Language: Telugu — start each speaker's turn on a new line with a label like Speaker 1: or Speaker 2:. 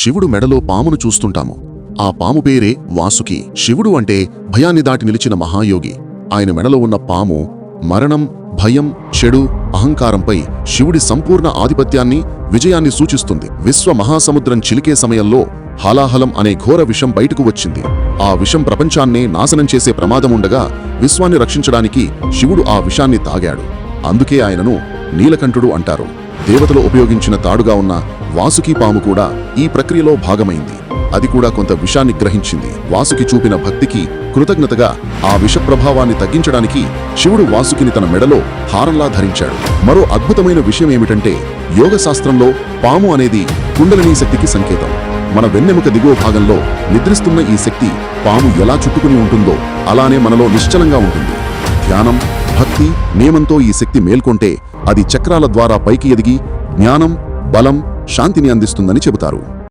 Speaker 1: శివుడు మెడలో పామును చూస్తుంటాము. ఆ పాము పేరే వాసుకి. శివుడు అంటే భయాన్ని దాటి నిలిచిన మహాయోగి. ఆయన మెడలో ఉన్న పాము మరణం భయం చెడు అహంకారంపై శివుడి సంపూర్ణ ఆధిపత్యాన్ని విజయాన్ని సూచిస్తుంది. విశ్వ మహాసముద్రం చిలికే సమయంలో హాలాహలం అనే ఘోర విషం బయటకు వచ్చింది. ఆ విషం ప్రపంచాన్నే నాశనం చేసే ప్రమాదముండగా విశ్వాన్ని రక్షించడానికి శివుడు ఆ విషాన్ని తాగాడు. అందుకే ఆయనను నీలకంఠుడు అంటారు. దేవతలు ఉపయోగించిన తాడుగా ఉన్న వాసుకి పాము కూడా ఈ ప్రక్రియలో భాగమైంది. అది కూడా కొంత విషాన్ని గ్రహించింది. వాసుకి చూపిన భక్తికి కృతజ్ఞతగా ఆ విష ప్రభావాన్ని తగ్గించడానికి శివుడు వాసుకిని తన మెడలో హారంలా ధరించాడు. మరో అద్భుతమైన విషయం ఏమిటంటే యోగ శాస్త్రంలో పాము అనేది కుండలినీ శక్తికి సంకేతం. మన వెన్నెముక దిగువ భాగంలో నిద్రిస్తున్న ఈ శక్తి పాము ఎలా చుట్టుకుని ఉంటుందో అలానే మనలో నిశ్చలంగా ఉంటుంది. ధ్యానం భక్తి నియమంతో ఈ శక్తి మేల్కొంటే అది చక్రాల ద్వారా పైకి ఎదిగి జ్ఞానం బలం శాంతిని అందిస్తుందని చెబుతారు.